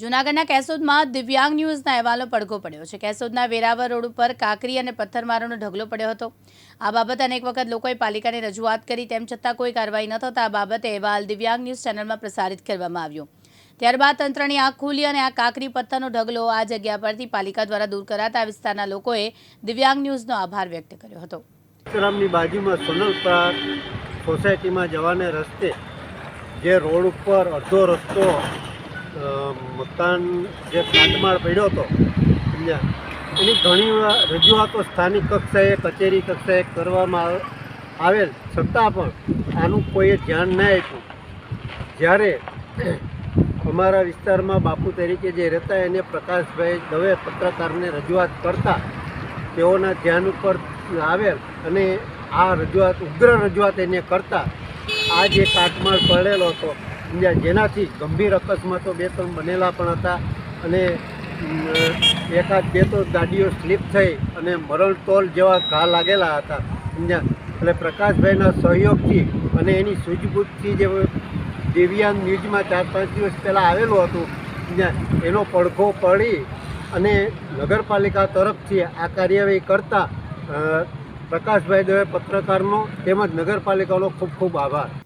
જૂનાગઢના કેશોદમાં દિવ્યાંગ ન્યૂઝના અહેવાલો પડઘો પડ્યો છે. કેશોદના વેરાવર રોડ ઉપર કાકરી અને પથ્થરમારોનો ઢગલો પડ્યો હતો. આ બાબતે અનેક વખત લોકોએ પાલિકાને રજૂઆત કરી, તેમ છતાં કોઈ કાર્યવાહી ન થતાં આ બાબતે અહેવાલ દિવ્યાંગ ન્યૂઝ ચેનલમાં પ્રસારિત કરવામાં આવ્યો. ત્યારબાદ તંત્રની આંખ ખુલી અને આ કાકરી પથ્થરનો ઢગલો આ જગ્યા પરથી પાલિકા દ્વારા દૂર કરાતા આ વિસ્તારના લોકોએ દિવ્યાંગ ન્યૂઝનો આભાર વ્યક્ત કર્યો હતો. સોસાયટીમાં જવાને રસ્તે જે રોડ ઉપર અડધો રસ્તો મકાન જે કાટમાળ પડ્યો હતો, સમજ્યા? એની ઘણી રજૂઆતો સ્થાનિક કક્ષાએ, કચેરી કક્ષાએ કરવામાં આવે- આવેલ. છતાં પણ આનું કોઈએ ધ્યાન ના આપ્યું. જ્યારે અમારા વિસ્તારમાં બાપુ તરીકે જે રહેતા એને પ્રકાશભાઈ દવે પત્રકારને રજૂઆત કરતા તેઓના ધ્યાન ઉપર આવેલ અને આ રજૂઆત, ઉગ્ર રજૂઆત એને કરતા આ જે કાટમાળ પડેલો હતો જેનાથી ગંભીર અકસ્માતો બે ત્રણ બનેલા પણ હતા અને એકાદ બે તો ગાડીઓ સ્લીપ થઈ અને મરણતોલ જેવા ઘા લાગેલા હતા સમજ્યા એટલે પ્રકાશભાઈના સહયોગથી અને એની સૂઝબૂઝથી જે દિવ્યાંગ ન્યૂઝમાં ચાર પાંચ દિવસ પહેલાં આવેલું હતું સમજ્યા એનો પડઘો પડી અને નગરપાલિકા તરફથી આ કાર્યવાહી કરતા પ્રકાશભાઈ દવે પત્રકારનો તેમજ નગરપાલિકાનો ખૂબ ખૂબ આભાર.